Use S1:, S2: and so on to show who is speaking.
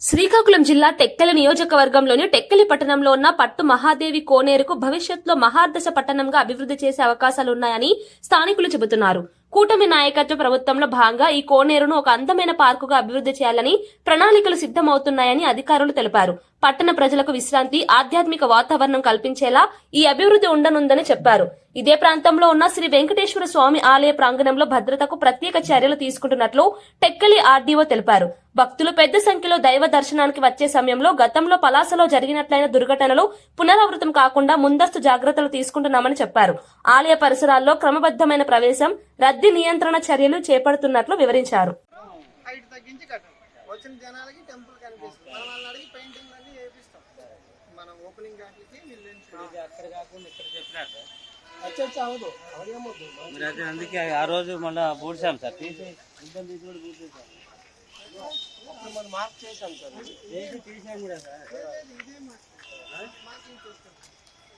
S1: శ్రీకాకుళం జిల్లా టెక్కలి నియోజకవర్గంలోని టెక్కలి పట్టణంలో ఉన్న పట్టు మహాదేవి కోనేరుకు భవిష్యత్తులో మహార్దశ పట్టణంగా అభివృద్ధి చేసే అవకాశాలున్నాయని స్థానికులు చెబుతున్నారు. కూటమి నాయకత్వ ప్రభుత్వంలో భాగంగా ఈ కోనేరును ఒక అందమైన పార్కుగా అభివృద్ధి చేయాలని ప్రణాళికలు సిద్ధమవుతున్నాయని అధికారులు తెలిపారు. పట్టణ ప్రజలకు విశ్రాంతి ఆధ్యాత్మిక వాతావరణం కల్పించేలా ఈ అభివృద్ధి ఉండనుందని చెప్పారు. ఇదే ప్రాంతంలో ఉన్న శ్రీ వెంకటేశ్వర స్వామి ఆలయ ప్రాంగణంలో భద్రతకు ప్రత్యేక చర్యలు తీసుకుంటున్నట్లు టెక్కలి ఆర్డీఓ తెలిపారు. భక్తులు పెద్ద సంఖ్యలో దైవ దర్శనానికి వచ్చే సమయంలో గతంలో పలాసలో జరిగినట్లయిన దుర్ఘటనలు పునరావృతం కాకుండా ముందస్తు జాగ్రత్తలు తీసుకుంటున్నామని చెప్పారు. ఆలయ పరిసరాల్లో క్రమబద్దమైన ప్రవేశం రద్దీ నియంత్రణ చర్యలు చేపడుతున్నట్లు వివరించారు.
S2: హైట్ తగ్గించి కట్టండి వచ్చిన జనాలకి టెంపుల్ కనిపిస్తుంది. మనం వాళ్ళని అడిగి పెయింటింగ్ అన్ని వేపిస్తాం. మనం ఓపెనింగ్ కాటికి వీళ్ళు
S3: ఇది అక్కడ కాకుండా ఇక్కడ చెప్పినారు సార్
S2: అచ్చచ్చు అవ్వదు. అడిగమ్మద్దు
S3: మీరు అయితే అందుకే ఆ రోజు మళ్ళీ పూడ్చాం సార్. తీసి కూడా పూడ్చేసాం
S2: అప్పుడు మార్క్ చేసాం సార్
S3: చేసాం కూడా సార్.